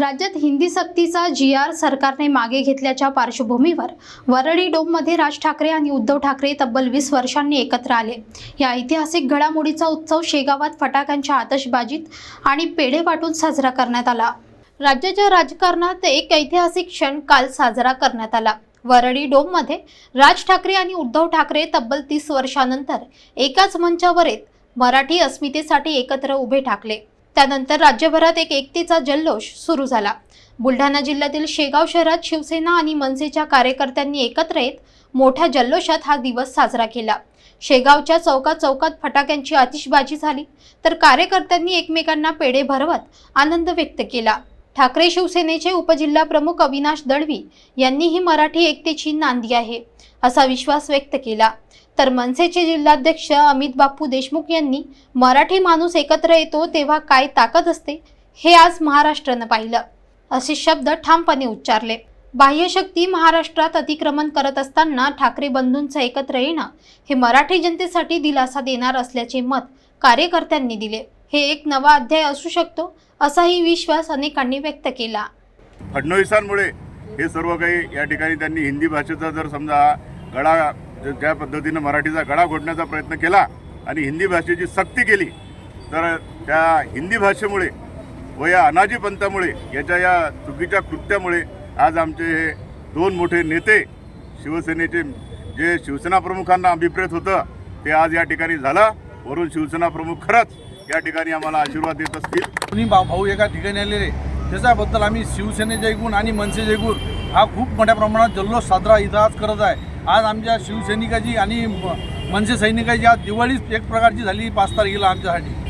राज्यात हिंदी सक्तीचा जी आर सरकारने मागे घेतल्याच्या पार्श्वभूमीवर वरळी डोममध्ये राज ठाकरे आणि उद्धव ठाकरे तब्बल वीस वर्षांनी एकत्र आले. या ऐतिहासिक घडामोडीचा उत्सव शेगावात फटाक्यांच्या आतषबाजीत आणि पेढे वाटून साजरा करण्यात आला. राज्याच्या राजकारणात एक ऐतिहासिक क्षण काल साजरा करण्यात आला. वरळी डोममध्ये राज ठाकरे आणि उद्धव ठाकरे तब्बल तीस वर्षानंतर एकाच मंचावर येत मराठी अस्मितेसाठी एकत्र उभे ठाकले. त्यानंतर राज्यभरात एक एकतेचा जल्लोष सुरू झाला. बुलढाणा जिल्ह्यातील शेगाव शहरात शिवसेना आणि मनसेच्या कार्यकर्त्यांनी एकत्र येत मोठ्या जल्लोषात हा दिवस साजरा केला. शेगावच्या चौकात चौकात फटाक्यांची आतिषबाजी झाली तर कार्यकर्त्यांनी एकमेकांना पेढे भरवत आनंद व्यक्त केला. ठाकरे शिवसेनेचे उपजिल्हा प्रमुख अविनाश दळवी यांनी ही मराठी एकतेची नांदी आहे असा विश्वास व्यक्त केला. तर मनसेचे जिल्हाध्यक्ष अमित बापू देशमुख यांनी मराठी माणूस एकत्र येतो तेव्हा काय ताकद असते हे आज महाराष्ट्रानं पाहिलं. असे शब्द ठामपणे उच्चारले. बाह्यशक्ती महाराष्ट्रात अतिक्रमण करत असताना ठाकरे बंधूंचं एकत्र येणं हे मराठी जनतेसाठी दिलासा देणार असल्याचे मत कार्यकर्त्यांनी दिले. हे एक नवा अध्याय असू शकतो असाही विश्वास अनेकांनी व्यक्त केला. फडणवीसांमुळे हे सर्व काही या ठिकाणी त्यांनी हिंदी भाषेचा जर समजा गळा ज्या पद्धतीनं मराठीचा गळा घोटण्याचा प्रयत्न केला आणि हिंदी भाषेची सक्ती केली तर त्या हिंदी भाषेमुळे व या अनाजी पंथामुळे याच्या या चुकीच्या कृत्यामुळे आज आमचे हे दोन मोठे नेते शिवसेनेचे जे शिवसेना प्रमुखांना अभिप्रेत होतं ते आज या ठिकाणी झालं. वरून शिवसेना प्रमुख खरंच या ठिकाणी आम्हाला आशीर्वाद देत असतील. दोन्ही भाऊ भाऊ एका ठिकाणी आलेले त्याच्याबद्दल आम्ही शिवसेनेचे एकूण आणि मनसेचे एकूण हा खूप मोठ्या प्रमाणात जल्लोष साजरा इथं आज करत आहे. आज आमच्या शिवसैनिकाची आणि म- मनसे सैनिकाची आज दिवाळीच एक प्रकारची झाली पाच तारखेला आमच्यासाठी.